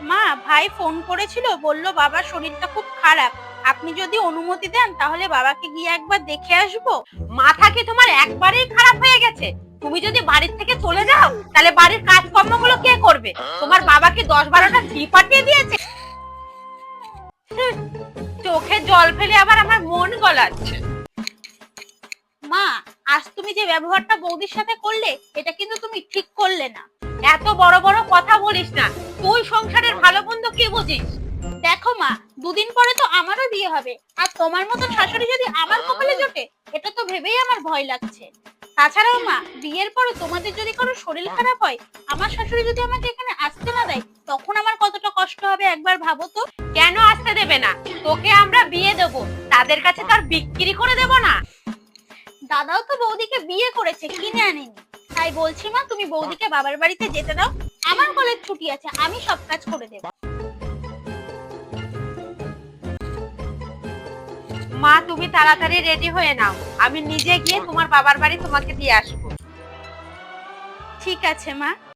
মা, ভাই ফোন করেছিল, বলল বাবার শরীরটা খুব খারাপ। আপনি যদি অনুমতি দেন, তাহলে বাবাকে গিয়ে একবার দেখে আসব। মাথা কি তোমার একবারেই খারাপ হয়ে গেছে? তুমি যদি বাড়ির থেকে চলে যাও, তাহলে বাড়ির কাজকর্মগুলো কে করবে? তোমার বাবাকে দশ বারোটা ফি পাঠিয়ে দিয়েছে। চোখে জল ফেলে আবার আমার মন গলাচ্ছে। মা, আজ তুমি যে ব্যবহারটা বৌদির সাথে করলে, এটা কিন্তু তুমি ঠিক করলে না। এত বড় বড় কথা বলিস না। তুই সংসারের ভালো মন্দ কি বুঝিস? দেখো মা, দুদিন পরে তো আমারও বিয়ে হবে। আর তোমার মতন শাশুড়ি যদি আমার কপালে জোটে, এটা তো ভেবেই আমার ভয় লাগছে। তাছাড়াও মা, বিয়ের পরে তোমাদের যদি কারও শরীর খারাপ হয়, আমার শাশুড়ি যদি আমাকে এখানে আসতে না দেয়, তখন আমার কতটা কষ্ট হবে একবার ভাবো তো? কেন আসতে দেবে না? তোকে আমরা বিয়ে দেব। তাদের কাছে তার বিক্রি করে দেব না। দাদাও তো বৌদিকে বিয়ে করেছে, কিনে আনেনি। তাই বলছি মা তুমি বৌদিকে বাবার বাড়িতে যেতে দাও। আমার কলেজ ছুটি আছে, আমি সব কাজ করে দেব। মা, তুমি তাড়াতাড়ি রেডি হয়ে নাও। আমি নিজে গিয়ে তোমার বাবার বাড়ি তোমাকে দিয়ে আসব। ঠিক আছে, মা।